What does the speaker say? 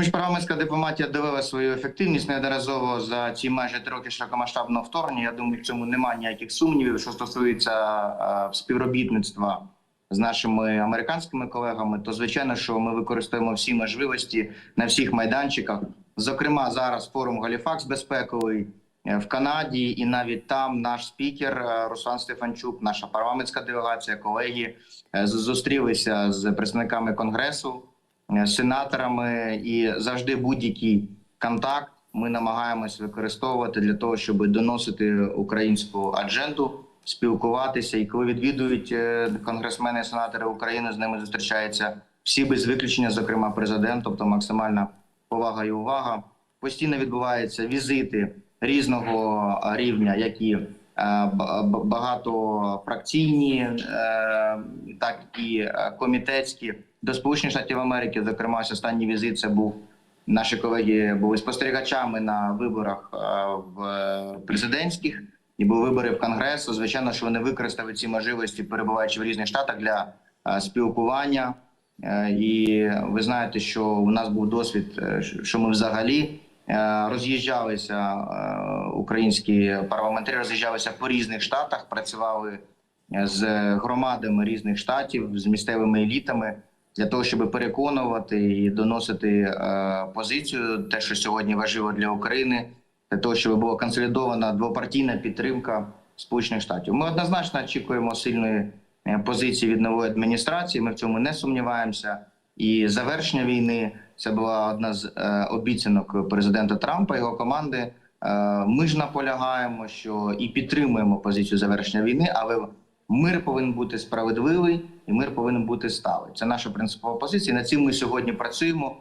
Міжпарламентська дипломатія довела свою ефективність неодноразово за ці майже три роки широкомасштабного вторгнення. Я думаю, в цьому немає ніяких сумнівів. Що стосується співробітництва з нашими американськими колегами, то звичайно, що ми використовуємо всі можливості на всіх майданчиках. Зокрема, зараз форум Галіфакс безпековий е, в Канаді, і навіть там наш спікер е, Руслан Стефанчук, наша парламентська делегація, колеги е, зустрілися з представниками конгресу сенаторами, і завжди будь-який контакт ми намагаємось використовувати для того, щоб доносити українську адженду, спілкуватися. І коли відвідують е, конгресмени, сенатори України, з ними зустрічаються всі без виключення, зокрема президент, тобто максимальна повага і увага. Постійно відбуваються візити різного рівня, які багатофракційні, е, так і е, комітетські до Сполучених Штатів Америки. Зокрема, останній візит це був наші колеги були спостерігачами на виборах е, в е, президентських і були вибори в Конгресу. Звичайно, що вони використали ці можливості, перебуваючи в різних штатах для е, спілкування. Е, І ви знаєте, що у нас був досвід, е, що ми взагалі е, роз'їжджалися, е, українські парламентарі роз'їжджалися по різних штатах, працювали е, з громадами різних штатів, з місцевими елітами для того, щоб переконувати і доносити е, позицію, те, що сьогодні важливо для України, для того, щоб була консолідована двопартійна підтримка Сполучених Штатів. Ми однозначно очікуємо сильної е, позиції від нової адміністрації. Ми в цьому не сумніваємося. І завершення війни це була одна з е, обіцянок президента Трампа його команди. Е, Ми ж наполягаємо, що і підтримуємо позицію завершення війни, але мир повинен бути справедливий і мир повинен бути сталий. Це наша принципова позиція. На цій ми сьогодні працюємо.